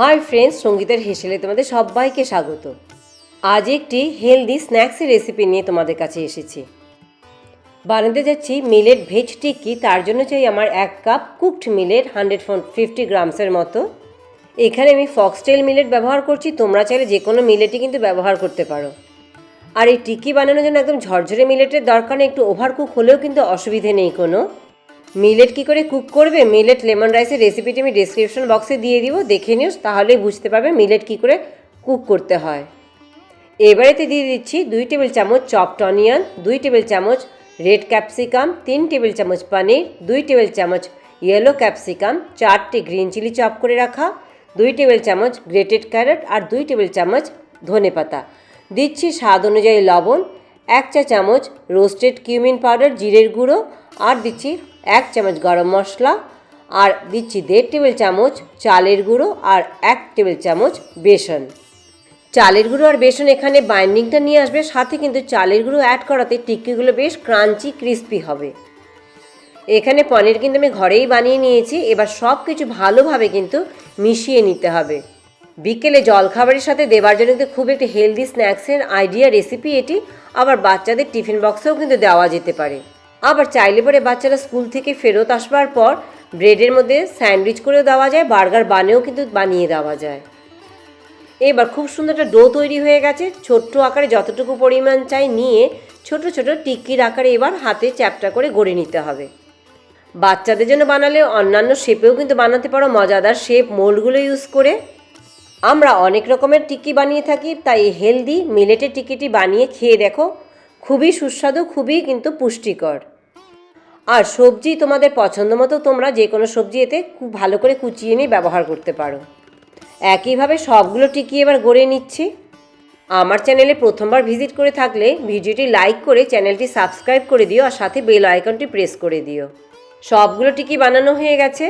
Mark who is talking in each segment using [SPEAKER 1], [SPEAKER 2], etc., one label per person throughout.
[SPEAKER 1] Hi friends, সঙ্গীতের হেসেলে তোমাদের সবাইকে স্বাগত। আজ একটি হেলদি স্ন্যাক্সের রেসিপি নিয়ে তোমাদের কাছে এসেছি। বানাতে যাচ্ছি মিলেট ভেজ টিক্কি, তার জন্য চাই আমার এক cup cooked millet hundred fifty গ্রামসের মতো। এখানে আমি ফক্সটেল মিলেট ব্যবহার করছি, তোমরা চাইলে যে কোনো মিলেটই কিন্তু ব্যবহার করতে পারো। আর এই টিক্কি বানানোর জন্য একদম ঝরঝরে মিলেটের দরকার নেই, একটু ওভার কুক হলেও কিন্তু অসুবিধে নেই কোনো। মিলেট কি করে কুক করবে? মিলেট লেমন রাইসের রেসিপিটি আমি ডিসক্রিপশন বক্সে দিয়ে দিব, দেখে নিও, তাহলেই বুঝতে পারবে মিলেট কি করে কুক করতে হয়। এবারেতে দিয়ে দিচ্ছি দুই টেবিল চামচ চপড অনিয়ন দুই টেবিল চামচ রেড ক্যাপসিকাম তিন টেবিল চামচ পনির দুই টেবিল চামচ ইয়েলো ক্যাপসিকাম চারটে গ্রিন চিলি চপ করে রাখা, দুই টেবিল চামচ গ্রেটেড ক্যারট আর দুই টেবিল চামচ ধনে পাতা। দিচ্ছি স্বাদ অনুযায়ী লবণ, এক চা চামচ রোস্টেড কিউমিন পাউডার জিরের গুঁড়ো, আর দিচ্ছি এক চামচ গরম মশলা আর দিচ্ছি দেড় টেবিল চামচ চালের গুঁড়ো আর এক টেবিল চামচ বেসন। চালের গুঁড়ো আর বেসন এখানে বাইন্ডিংটা নিয়ে আসবে, সাথে কিন্তু চালের গুঁড়ো অ্যাড করাতে টিক্কিগুলো বেশ ক্রাঞ্চি ক্রিস্পি হবে। এখানে পনির কিন্তু আমি ঘরেই বানিয়ে নিয়েছি, এবার সব কিছু ভালোভাবে কিন্তু মিশিয়ে নিতে হবে। বিকেলে জলখাবারের সাথে দেওয়ার জন্য কিন্তু খুব একটি হেলদি স্ন্যাক্সের আইডিয়া রেসিপি এটি, আবার বাচ্চাদের টিফিন বক্সেও কিন্তু দেওয়া যেতে পারে। আবার চাইলে পরে বাচ্চারা স্কুল থেকে ফেরত আসবার পর ব্রেডের মধ্যে স্যান্ডউইচ করেও দেওয়া যায়, বার্গার বানেও কিন্তু বানিয়ে দেওয়া যায়। এবার খুব সুন্দর একটা ডো তৈরি হয়ে গেছে। ছোট্ট আকারে যতটুকু পরিমাণ চাই নিয়ে ছোট ছোট টিক্কির আকারে এবার হাতে চ্যাপটা করে গড়ে নিতে হবে। বাচ্চাদের জন্য বানালে অন্যান্য শেপেও কিন্তু বানাতে পারো মজাদার শেপ মোল্ডগুলো ইউজ করে। আমরা অনেক রকমের টিক্কি বানিয়ে থাকি, তাই হেলদি মিলেটের টিকিটি বানিয়ে খেয়ে দেখো। খুবই সুস্বাদু, খুবই কিন্তু পুষ্টিকর। আর সবজি তোমাদের পছন্দ মতো তোমরা যে কোনো সবজি এতে খুব ভালো করে কুচিয়ে নিয়ে ব্যবহার করতে পারো। একইভাবে সবগুলো টিকি এবার গড়ে নিচ্ছি। আমার চ্যানেলে প্রথমবার ভিজিট করে থাকলে ভিডিওটি লাইক করে চ্যানেলটি সাবস্ক্রাইব করে দিও আর সাথে বেল আইকনটি প্রেস করে দিও। সবগুলো টিকি বানানো হয়ে গেছে।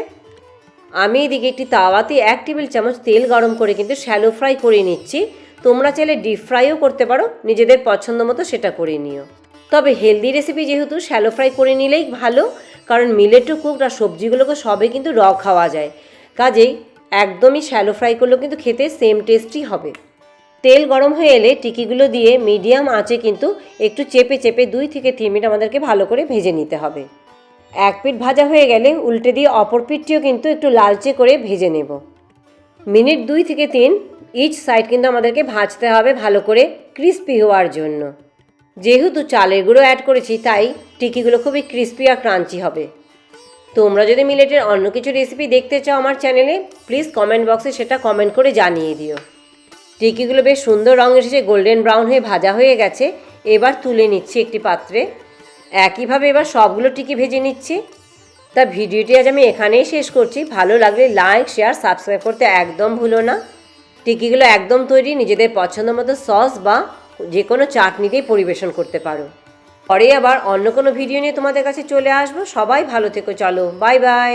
[SPEAKER 1] আমি এদিকে একটি তাওয়াতে এক টেবিল চামচ তেল গরম করে কিন্তু শ্যালো ফ্রাই করে নিচ্ছি। তোমরা চাইলে ডিপ ফ্রাইও করতে পারো, নিজেদের পছন্দ মতো সেটা করে নিও। তবে হেলদি রেসিপি যেহেতু শ্যালো ফ্রাই করে নিলেই ভালো, কারণ মিলেটও কুকড আর সবজিগুলোকে সবে কিন্তু র খাওয়া যায়। কাজেই একদমই শ্যালো ফ্রাই করলেও কিন্তু খেতে সেম টেস্টই হবে। তেল গরম হয়ে এলে টিকিগুলো দিয়ে মিডিয়াম আঁচে কিন্তু একটু চেপে চেপে দুই থেকে তিন মিনিট আমাদেরকে ভালো করে ভেজে নিতে হবে। এক পিঠ ভাজা হয়ে গেলে উল্টে দিয়ে অপর পিঠটিও কিন্তু একটু লালচে করে ভেজে নেব। মিনিট দুই থেকে তিন ইচ সাইড কিন্তু আমাদেরকে ভাজতে হবে ভালো করে ক্রিস্পি হওয়ার জন্য। যেহেতু চালের গুঁড়ো অ্যাড করেছি, তাই টিকিগুলো খুবই ক্রিস্পি আর ক্রাঞ্চি হবে। তোমরা যদি মিলেটের অন্য কিছু রেসিপি দেখতে চাও আমার চ্যানেলে প্লিজ কমেন্ট বক্সে সেটা কমেন্ট করে জানিয়ে দিও। টিকিগুলো বেশ সুন্দর রং এসেছে গোল্ডেন ব্রাউন হয়ে ভাজা হয়ে গেছে। এবার তুলে নিচ্ছি একটি পাত্রে। একইভাবে এবার সবগুলো টিকি ভেজে নিচ্ছি। তা ভিডিওটি আজ আমি এখানেই শেষ করছি। ভালো লাগলে লাইক শেয়ার সাবস্ক্রাইব করতে একদম ভুলো না। টিকিগুলো একদম তৈরি, নিজেদের পছন্দ মতো সস বা যে কোনো চাটনি পরিবেশন করতে পারো। পরে আবার অন্য কোনো ভিডিও নিয়ে তোমাদের কাছে চলে আসব। সবাই ভালো থেকো, চলো বাই বাই